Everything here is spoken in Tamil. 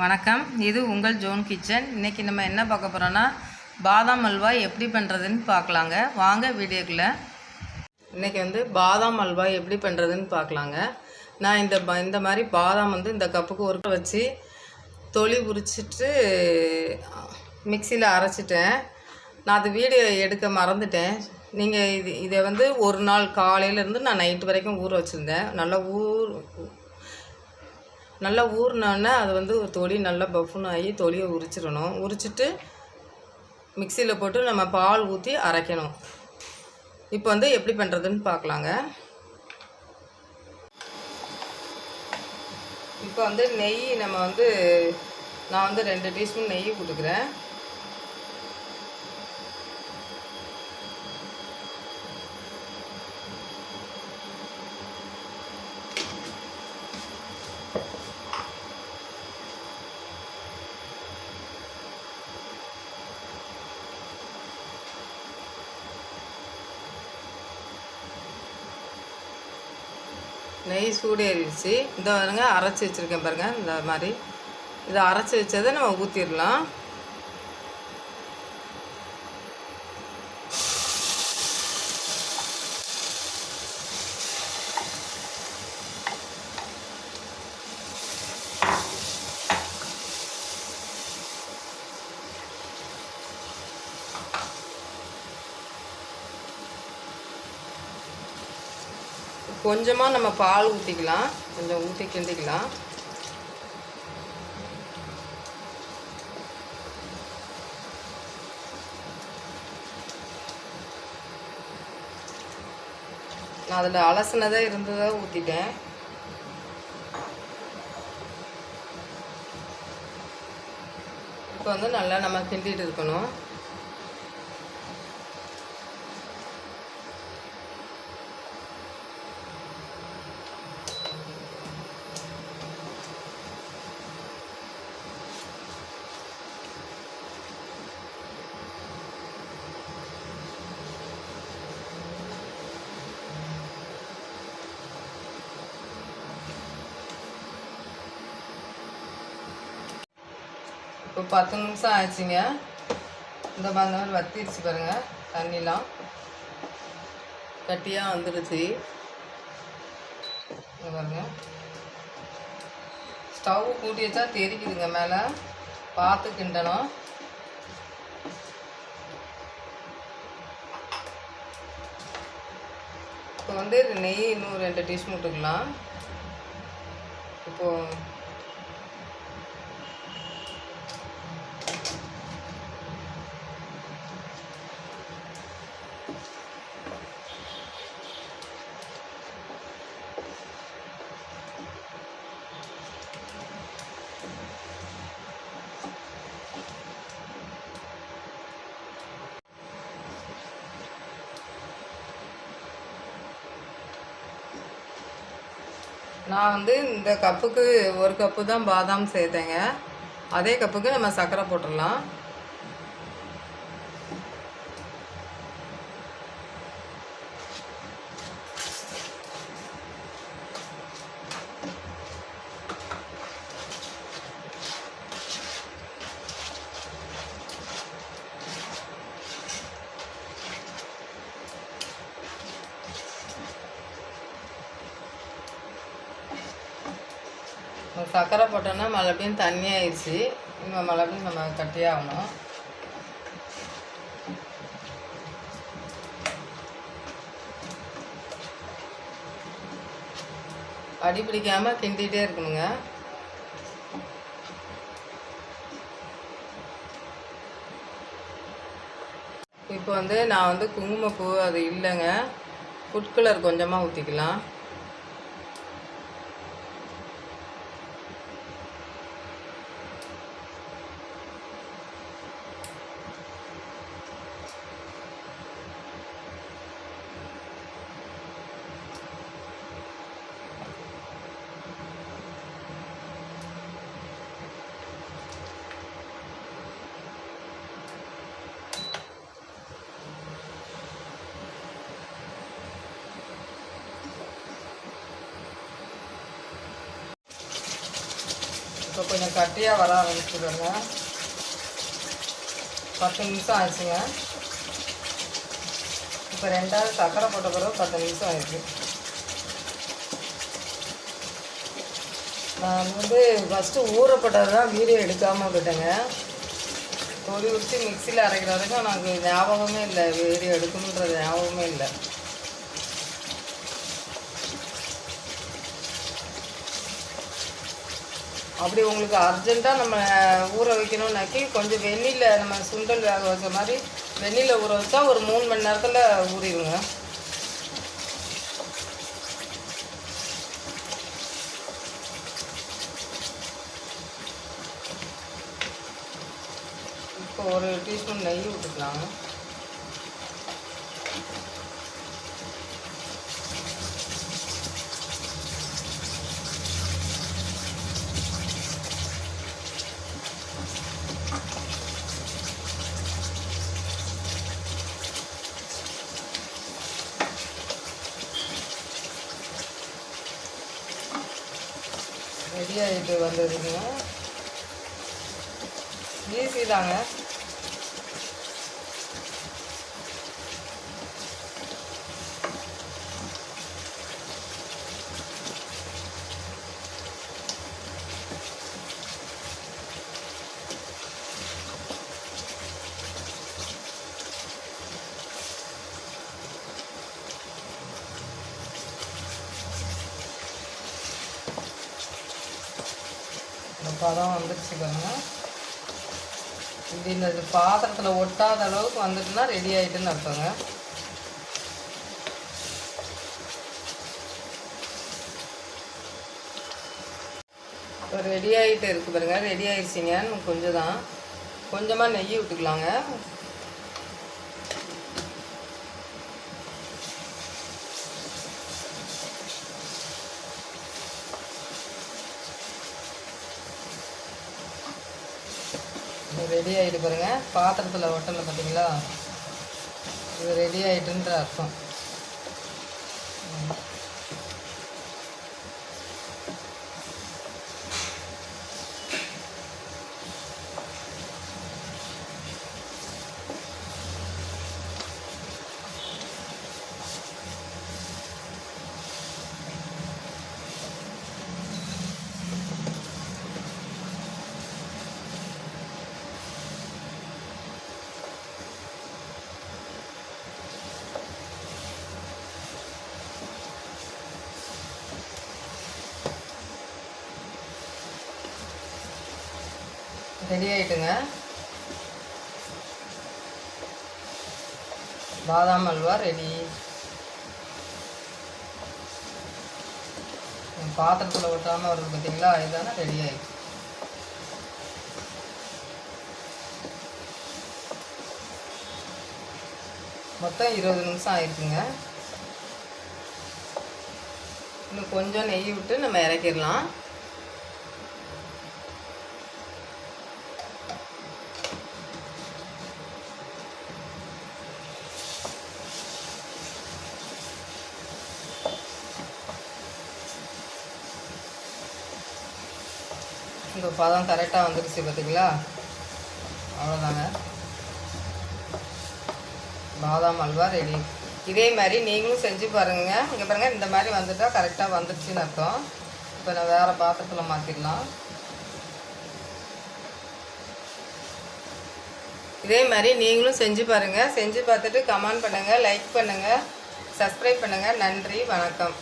வணக்கம். இது உங்கள் ஜோன் கிச்சன். இன்றைக்கி நம்ம என்ன பார்க்க போகிறோன்னா பாதாம் அல்வா எப்படி பண்ணுறதுன்னு பார்க்கலாங்க. வாங்க வீடியோக்குள்ளே. இன்றைக்கி வந்து பாதாம் அல்வா எப்படி பண்ணுறதுன்னு பார்க்கலாங்க. நான் இந்த இந்த மாதிரி பாதாம் வந்து இந்த கப்புக்கு ஒரு வச்சு தொளி உரிச்சிட்டு மிக்சியில் அரைச்சிட்டேன். நான் அது வீடியோ எடுக்க மறந்துட்டேன். நீங்கள் இது இதை வந்து ஒரு நாள் காலையிலேருந்து நான் நைட்டு வரைக்கும் ஊற வச்சுருந்தேன். நல்லா ஊர் நல்லா ஊறினோடனே அது வந்து ஒரு தொலி நல்லா பஃப்னு ஆகி தொலியை உரிச்சிடணும். உரிச்சிட்டு மிக்சியில் போட்டு நம்ம பால் ஊற்றி அரைக்கணும். இப்போ வந்து எப்படி பண்ணுறதுன்னு பார்க்கலாங்க. இப்போ வந்து நெய் நம்ம வந்து நான் வந்து ரெண்டு டீஸ்பூன் நெய் கொடுக்குறேன். நெய் சூடேறிடுச்சு இந்த பாருங்கள் அரைச்சி வச்சுருக்கேன் பாருங்கள் இந்த மாதிரி. இதை அரைச்சி வச்சதை நம்ம ஊற்றிடலாம் கொஞ்சமாக நம்ம பால் ஊற்றிக்கலாம் கொஞ்சம் ஊற்றி கிண்டிக்கலாம். நான் அதில் அலசினதாக இருந்ததை ஊற்றிட்டேன் இப்போ வந்து நல்லா நம்ம கிண்டிகிட்டு இருக்கணும். இப்போ பத்து நிமிஷம் ஆச்சுங்க. இந்த மாதிரி வத்திருச்சு பாருங்கள் தண்ணிலாம். கட்டியாக வந்துடுச்சு. பாருங்கள் பாருங்க. ஸ்டவ் கூட்டி வச்சா தெரிக்குதுங்க மேலே. பார்த்து கிண்டணும். இப்போ வந்து நெய் இன்னும் ரெண்டு டீஸ்பூன் விட்டுக்கலாம் இப்போது நான் வந்து இந்த கப்புக்கு ஒரு கப்பு தான் பாதாம் சேர்த்தேங்க. அதே கப்புக்கு நம்ம சர்க்கரை போட்டுடலாம். சர்க்கரை போட்டோன்னா மறுபடியும் தண்ணி ஆயிடுச்சு இன்னும் மறுபடியும் நம்ம கட்டியாகணும் அடி பிடிக்காம கிண்டிகிட்டே இருக்கணுங்க. இப்போ வந்து நான் வந்து குங்குமப்பூ அது இல்லைங்க. ஃபுட் கலர் கொஞ்சமாக ஊற்றிக்கலாம் இப்போ கொஞ்சம் கட்டியாக வர ஆரம்பிச்சுடுங்க பத்து நிமிஷம் ஆச்சுங்க இப்போ ரெண்டாவது சர்க்கரை போட்ட பிறகு பத்து நிமிஷம் ஆயிடுச்சு. நான் வந்து ஃபஸ்ட்டு ஊறப்பட்டது தான் வீடியோ எடுக்காமல் விட்டேங்க பொடி உரிச்சு மிக்சியில் அரைக்கிற வரைக்கும் எனக்கு ஞாபகமே இல்லை. வீடியோ எடுக்கணுன்றது ஞாபகமே இல்லை. அப்படி உங்களுக்கு அர்ஜெண்ட்டாக நம்ம ஊற வைக்கணும்னாக்கி கொஞ்சம் வெந்நில நம்ம சுண்டல் வேக வச்ச மாதிரி வெந்நில ஊற வச்சா ஒரு மூணு மணி நேரத்தில் ஊறிடுங்க. இப்போ ஒரு டீஸ்பூன் நெய் விட்டுக்கலாம் ரெடி ஆகிட்டு வந்ததுங்க. ஈஸி தாங்க. பதம் வந்துடுச்சு பாருங்க. இது இந்த பாத்திரத்தில் ஒட்டாத அளவுக்கு வந்துட்டுனா ரெடி ஆகிட்டுன்னு அர்த்தங்க. இப்போ ரெடி ஆகிட்டு இருக்கு பாருங்க ரெடி ஆகிடுச்சிங்க கொஞ்சம் தான் கொஞ்சமாக நெய் விட்டுக்கலாங்க. ரெடி ஆகிட்டு பாருங்கள் பாத்திரத்தில் ஒட்டலை பார்த்தீங்களா இது ரெடி ஆகிட்டுன்ற அர்த்தம். ரெடி ஆகிட்டுங்க பாதாம் அல்வா ரெடி. பாத்திரத்தில் ஒட்டாமல் வருது பார்த்தீங்களா இதுதானே ரெடி ஆகிடுச்சு மொத்தம் இருபது நிமிஷம் ஆயிருக்குங்க இன்னும் கொஞ்சம் நெய் விட்டு நம்ம இறக்கிடலாம். இந்த பதம் கரெக்டாக வந்துடுச்சு பார்த்தீங்களா அவ்வளோதாங்க பாதாம் அல்வா ரெடி இதே மாதிரி நீங்களும் செஞ்சு பாருங்க. இங்கே பாருங்க இந்த மாதிரி வந்துட்டால் கரெக்டாக வந்துடுச்சுன்னு அர்த்தம். இப்போ நான் வேறு பாத்திரத்தில் மாற்றிடலாம் இதே மாதிரி நீங்களும் செஞ்சு பாருங்கள் செஞ்சு பார்த்துட்டு கமெண்ட் பண்ணுங்கள் லைக் பண்ணுங்கள் சப்ஸ்கிரைப் பண்ணுங்கள் நன்றி வணக்கம்.